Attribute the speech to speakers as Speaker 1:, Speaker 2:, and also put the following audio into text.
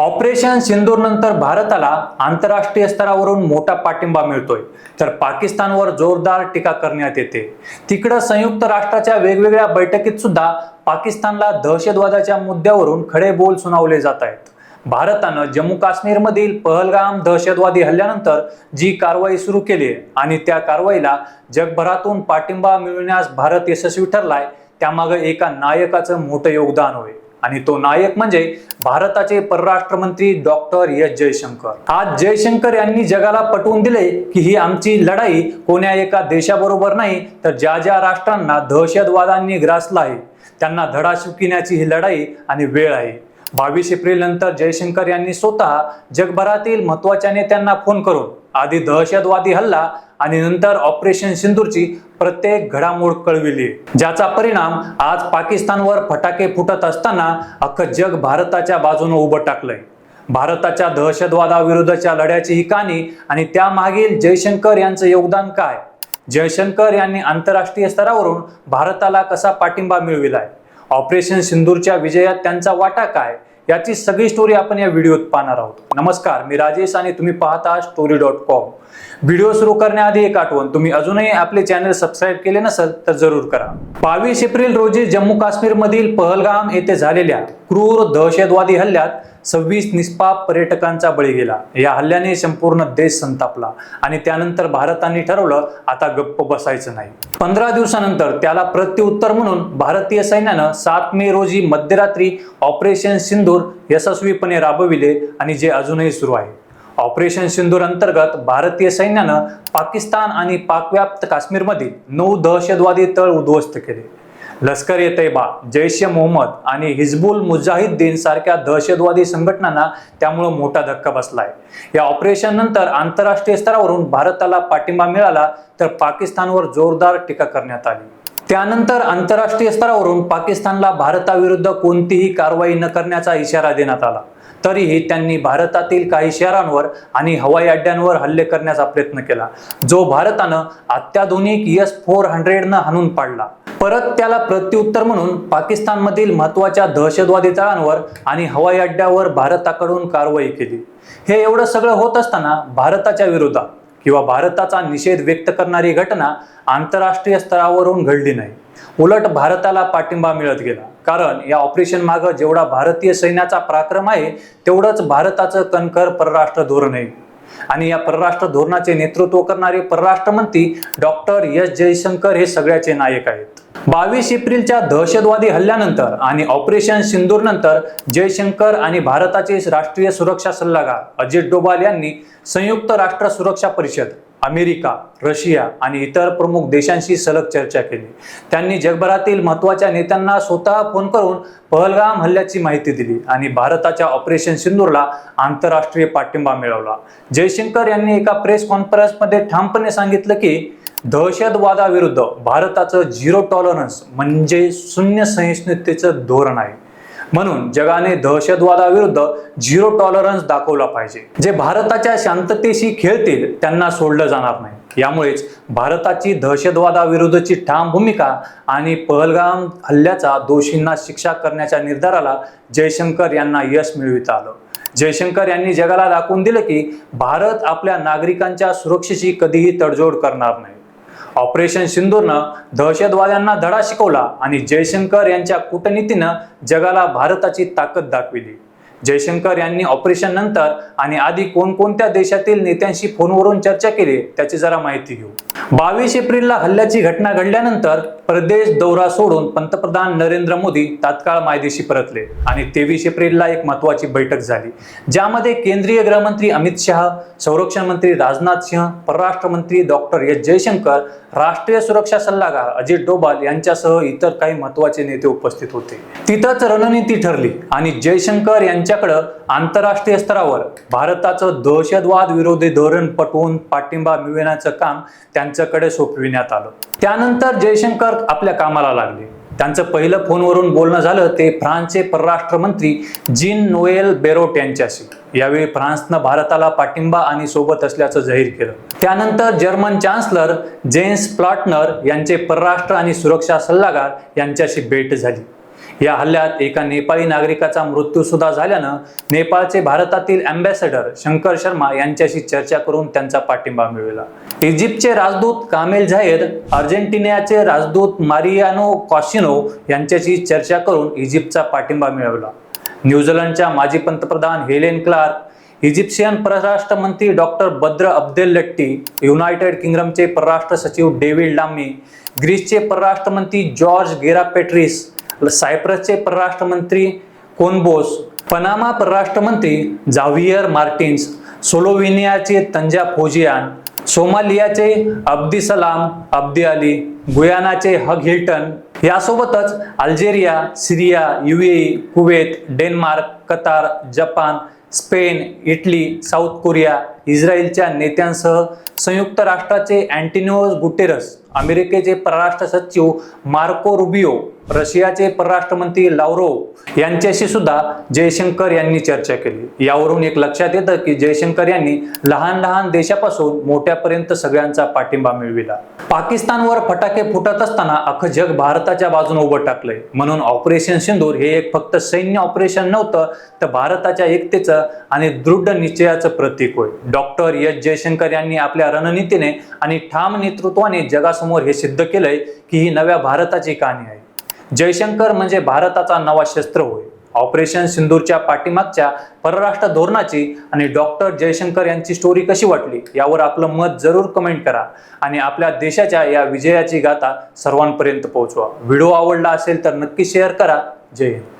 Speaker 1: Operation सिंदूर नंतर भारताला आंतरराष्ट्रीय स्तरावरून मोठा पाठिंबा मिळतोय. तर पाकिस्तानवर जोरदार टीका करण्यात येते. तिकडं संयुक्त राष्ट्राच्या वेगवेगळ्या बैठकीत सुद्धा पाकिस्तानला दहशतवादाच्या मुद्द्यावरून खडे बोल सुनावले जात आहेत. भारतानं जम्मू काश्मीरमधील पहलगाम दहशतवादी हल्ल्यानंतर जी कारवाई सुरू केली आहे आणि त्या कारवाईला जगभरातून पाठिंबा मिळवण्यास भारत यशस्वी ठरलाय त्यामागे एका नायकाचं मोठं योगदान होय. आणि तो नायक म्हणजे भारताचे परराष्ट्र मंत्री डॉक्टर एस जयशंकर. आज जयशंकर यांनी जगाला पटवून दिले की ही आमची लढाई कोण्या एका देशाबरोबर नाही तर ज्या ज्या राष्ट्रांना दहशतवादांनी ग्रासला आहे त्यांना धडा शिकविण्याची ही लढाई आणि वेळ आहे. बावीस एप्रिल नंतर जयशंकर यांनी स्वतः जगभरातील महत्त्वाच्या नेत्यांना फोन करून आधी दहशतवादी हल्ला आणि नंतर ऑपरेशन सिंदूरची प्रत्येक घडामोड कळविली ज्याचा परिणाम आज पाकिस्तानवर फटाके फुटत असताना अख्खं जग भारताच्या बाजूने उभं टाकलंय. भारताच्या दहशतवादाविरुद्धच्या लढ्याची ही कहाणी आणि त्यामागील जयशंकर यांचं योगदान काय? जयशंकर यांनी आंतरराष्ट्रीय स्तरावरून भारताला कसा पाठिंबा मिळविलाय? ऑपरेशन सिंदूरच्या विजयात त्यांचा वाटा काय? याची सगळी स्टोरी आपण या व्हिडिओत पाहणार आहोत. नमस्कार मी राजेश आणि तुम्ही पाहता स्टोरी डॉट कॉम व्हिडिओ सुरू करण्याआधी एक आठवण तुम्ही अजूनही आपले चॅनल सबस्क्राईब केले नसेल तर जरूर करा. बावीस एप्रिल रोजी जम्मू काश्मीर मधील पहलगाम येथे झालेल्या क्रूर दहशतवादी हल्ल्यात सव्वीस निष्पाप पर्यटकांचा बळी गेला. या हल्ल्याने संपूर्ण देश संतापला आणि त्यानंतर भारताने ठरवलं आता गप्प बसायचं नाही. पंधरा दिवसानंतर त्याला प्रत्युत्तर म्हणून भारतीय सैन्यानं सात मे रोजी मध्यरात्री ऑपरेशन सिंदूर यशस्वीपणे राबविले आणि जे अजूनही सुरू आहे. ऑपरेशन सिंदूर अंतर्गत भारतीय सैन्यानं पाकिस्तान आणि पाकव्याप्त काश्मीरमधील नऊ दहशतवादी तळ उद्ध्वस्त केले. लष्कर ए तैबा जैश ए मोहम्मद आणि हिजबुल मुजाहिद्दीन सारख्या दहशतवादी संघटनांना त्यामुळं मोठा धक्का बसलाय. या ऑपरेशन नंतर आंतरराष्ट्रीय स्तरावरून भारताला पाठिंबा मिळाला तर पाकिस्तानवर जोरदार टीका करण्यात आली. त्यानंतर आंतरराष्ट्रीय स्तरावरून पाकिस्तानला भारताविरुद्ध कोणतीही कारवाई न करण्याचा इशारा देण्यात आला. तरीही त्यांनी भारतातील काही शहरांवर आणि हवाई अड्ड्यांवर हल्ले करण्याचा प्रयत्न केला जो भारतानं अत्याधुनिक एस फोर हंड्रेडनं हाणून पाडला. परत त्याला प्रत्युत्तर म्हणून पाकिस्तानमधील महत्त्वाच्या दहशतवादी तळांवर आणि हवाई अड्ड्यावर भारताकडून कारवाई केली. हे एवढं सगळं होत असताना भारताच्या विरोधात किंवा भारताचा निषेध व्यक्त करणारी घटना आंतरराष्ट्रीय स्तरावरून घडली नाही. उलट भारताला पाठिंबा मिळत गेला. कारण या ऑपरेशन मागं जेवढा भारतीय सैन्याचा पराक्रम आहे तेवढंच भारताचं कणखर परराष्ट्र धोरण आहे. आणि या परराष्ट्र धोरणाचे नेतृत्व करणारे परराष्ट्र मंत्री डॉक्टर एस जयशंकर हे सगळ्याचे नायक आहेत. बावीस एप्रिलच्या दहशतवादी हल्ल्यानंतर आणि ऑपरेशन सिंदूर नंतर जयशंकर आणि भारताचे राष्ट्रीय सुरक्षा सल्लागार अजित डोभाल यांनी संयुक्त राष्ट्र सुरक्षा परिषद अमेरिका रशिया आणि इतर प्रमुख देशांशी सलग चर्चा केली. त्यांनी जगभरातील महत्त्वाच्या नेत्यांना स्वतः फोन करून पहलगाम हल्ल्याची माहिती दिली आणि भारताच्या ऑपरेशन सिंदूरला आंतरराष्ट्रीय पाठिंबा मिळवला. जयशंकर यांनी एका प्रेस कॉन्फरन्समध्ये ठामपणे सांगितलं की दहशतवादाविरुद्ध भारताचं झिरो टॉलरन्स म्हणजे शून्य सहिष्णुतेचं धोरण आहे. म्हणून जगाने दहशतवादाविरुद्ध झिरो टॉलरन्स दाखवला पाहिजे. जे भारताच्या शांततेशी खेळतील त्यांना सोडलं जाणार नाही. यामुळेच भारताची दहशतवादाविरुद्धची ठाम भूमिका आणि पहलगाम हल्ल्याचा दोषींना शिक्षा करण्याच्या निर्धाराला जयशंकर यांना यश मिळविता आलं. जयशंकर यांनी जगाला दाखवून दिलं की भारत आपल्या नागरिकांच्या सुरक्षेशी कधीही तडजोड करणार नाही. ऑपरेशन सिंदूरनं दहशतवाद्यांना धडा शिकवला आणि जयशंकर यांच्या कूटनीतीनं जगाला भारताची ताकद दाखविली. जयशंकर यांनी ऑपरेशन नंतर आणि आधी कोणकोणत्या देशातील नेत्यांशी फोनवरून चर्चा केली त्याची जरा माहिती घेऊ. बावीस एप्रिलला हल्ल्याची घटना घडल्यानंतर प्रदेश दौरा सोडून पंतप्रधान नरेंद्र मोदी तात्काळ मायदेशी परतले आणि तेवीस एप्रिलला एक महत्वाची बैठक झाली ज्यामध्ये केंद्रीय गृहमंत्री अमित शहा संरक्षण मंत्री राजनाथ सिंह परराष्ट्र मंत्री डॉक्टर एस जयशंकर राष्ट्रीय सुरक्षा सल्लागार अजित डोभाल यांच्यासह इतर काही महत्त्वाचे नेते उपस्थित होते. तिथंच रणनीती ठरली आणि जयशंकर यांच्या यांच्याकडं आंतरराष्ट्रीय स्तरावर भारताचं दहशतवाद विरोधी धोरण पटवून पाठिंबा मिळविण्याचं काम त्यांच्याकडे सोपविण्यात आलं. त्यानंतर जयशंकर आपल्या कामाला लागले. त्यांचं पहिलं फोनवरून बोलणं झालं ते फ्रान्सचे परराष्ट्र मंत्री जीन नोएल बेरोट यांच्याशी. यावेळी फ्रान्सनं भारताला पाठिंबा आणि सोबत असल्याचं जाहीर केलं. त्यानंतर जर्मन चान्सलर जेन्स प्लॉटनर यांचे परराष्ट्र आणि सुरक्षा सल्लागार यांच्याशी भेट झाली. या हल्ल्यात एका नेपाळी नागरिकाचा मृत्यू सुद्धा झाल्यानं नेपाळचे भारतातील अँबॅसेडर शंकर शर्मा यांच्याशी चर्चा करून त्यांचा पाठिंबा मिळविला. इजिप्तचे राजदूत कामेल झायद अर्जेंटिनियाचे राजदूत मारियानो कॉशिनो यांच्याशी चर्चा करून इजिप्तचा पाठिंबा मिळवला. न्यूझीलंडच्या माजी पंतप्रधान हेलेन क्लार्क इजिप्शियन परराष्ट्र मंत्री doctor Badr Abdel Latty United किंगडमचे परराष्ट्र सचिव डेव्हिड लामी ग्रीसचे परराष्ट्र मंत्री जॉर्ज गेरा पेट्रिस सायप्रसचे परराष्ट्र मंत्री कोनबोस पनामा परराष्ट्र मंत्री झाव्हियर मार्टिन्स सोलोव्हिनियाचे तंजा फोजियान सोमालियाचे अब्दी सलाम अब्दी अली गुयानाचे हग हिल्टन यासोबतच Algeria Syria UAE Kuwait Denmark Qatar Japan Spain Italy South Korea इस्रायलच्या नेत्यांसह संयुक्त राष्ट्राचे अँटिनिओस गुटेरस अमेरिकेचे परराष्ट्र सचिव मार्को रुबिओ रशियाचे परराष्ट्र मंत्री लावरोव यांच्याशी सुद्धा जयशंकर यांनी चर्चा केली. यावरून एक लक्षात येतं की जयशंकर यांनी लहान लहान देशापासून मोठ्यापर्यंत सगळ्यांचा पाठिंबा मिळविला. पाकिस्तानवर फटाके फुटत असताना अख्खं जग भारताच्या बाजूने उभं टाकलंय. म्हणून ऑपरेशन सिंदूर हे एक फक्त सैन्य ऑपरेशन नव्हतं तर भारताच्या एकतेचं आणि दृढ निश्चयाचं प्रतीक होय. डॉक्टर एस जयशंकर यांनी आपल्या रणनीतीने आणि ठाम नेतृत्वाने जगासमोर हे सिद्ध केलंय की ही नव्या भारताची कहाणी आहे. जयशंकर म्हणजे भारताचा नवा शस्त्र होय. ऑपरेशन सिंदूरच्या पाठीमागच्या परराष्ट्र धोरणाची आणि डॉक्टर जयशंकर यांची स्टोरी कशी वाटली यावर आपलं मत जरूर कमेंट करा आणि आपल्या देशाच्या या विजयाची गाथा सर्वांपर्यंत पोहोचवा. व्हिडिओ आवडला असेल तर नक्की शेअर करा. जय हिंद.